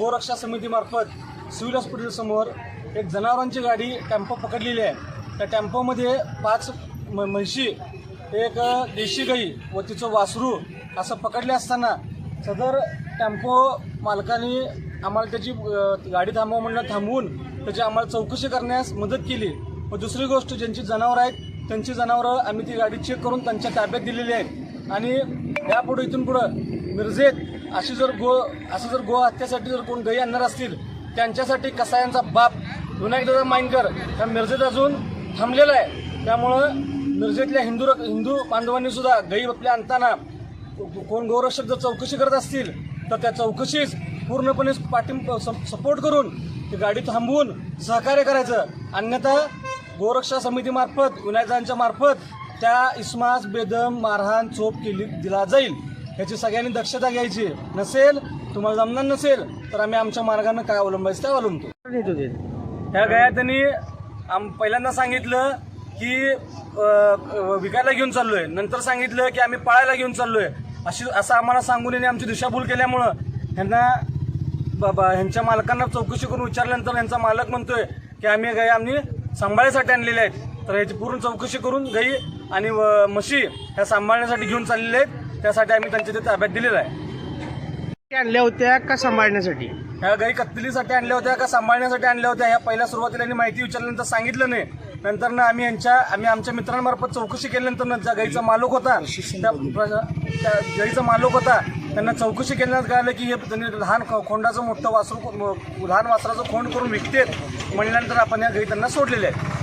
गोरक्षा समितीमार्फत सिव्हिल हॉस्पिटलसमोर एक जनावरांची गाडी टेम्पो पकडलेली आहे. त्या टेम्पोमध्ये पाच म म्हशी एक देशी गाई व तिचं वासरू असं पकडले असताना सदर टेम्पो मालकाने आम्हाला त्याची गाडी थांबवा म्हणणं थांबवून त्याची आम्हाला चौकशी करण्यास मदत केली. व दुसरी गोष्ट ज्यांची जनावरं आहेत त्यांची जनावरं आम्ही ती गाडी चेक करून त्यांच्या ताब्यात दिलेली आहेत. आणि यापुढे इथून पुढं मिरजेत अशी जर गो असं जर गो हत्यासाठी जर कोण गाई आणणार असतील त्यांच्यासाठी कसायांचा बाप? विनायकदादा माइनकर त्या मिरजेत अजून थांबलेला आहे. त्यामुळं मिरजेतल्या हिंदू हिंदू बांधवांनी सुद्धा आपल्या आणताना कोण गौरक्षक जर चौकशी करत असतील तर त्या चौकशीस पूर्णपणे पाठिंबा सपोर्ट करून ती गाडी थांबवून सहकार्य करायचं. अन्यथा गोरक्षा समितीमार्फत विनायकांच्या मार्फत त्या इस्मास बेदम मारहाण चोप केली दिला जाईल. याची सगळ्यांनी दक्षता घ्यायची. नसेल तुम्हाला जमणार नसेल तर आम्ही आमच्या मार्गानं काय अवलंबायचं ते अवलंबतो. त्या होते ह्या गाया त्यांनी आम पहिल्यांदा सांगितलं की विकायला घेऊन चाललोय. नंतर सांगितलं की आम्ही पाळायला घेऊन चाललोय. अशी असं आम्हाला सांगून यांनी आमची दिशाभूल केल्यामुळं ह्यांना बाबा ह्यांच्या मालकांना चौकशी करून विचारल्यानंतर यांचा मालक म्हणतोय की आम्ही गाई आम्ही सांभाळण्यासाठी आणलेल्या आहेत. तर ह्याची पूर्ण चौकशी करून गाई आणि व- म्हशी ह्या सांभाळण्यासाठी घेऊन चाललेल्या आहेत. त्यासाठी आम्ही त्यांच्या ते ताब्यात दिलेलं आहे. आणल्या होत्या का सांभाळण्यासाठी? ह्या गाई कत्तलीसाठी आणल्या होत्या का सांभाळण्यासाठी आणल्या होत्या ह्या पहिल्या सुरुवातीला यांनी माहिती विचारल्यानंतर सांगितलं नाही. नंतर ना आम्ही यांच्या आम्ही आमच्या मित्रांमार्फत चौकशी केल्यानंतर ज्या गाईचा मालक होता त्या त्या गाईचा मालक होता त्यांना चौकशी केल्यानंतर कळालं की हे त्यांनी लहान खोंडाचं मोठं वासरू लहान वासराचं खोंड करून विकतेत. म्हणल्यानंतर आपण या गाई त्यांना सोडलेल्या आहेत.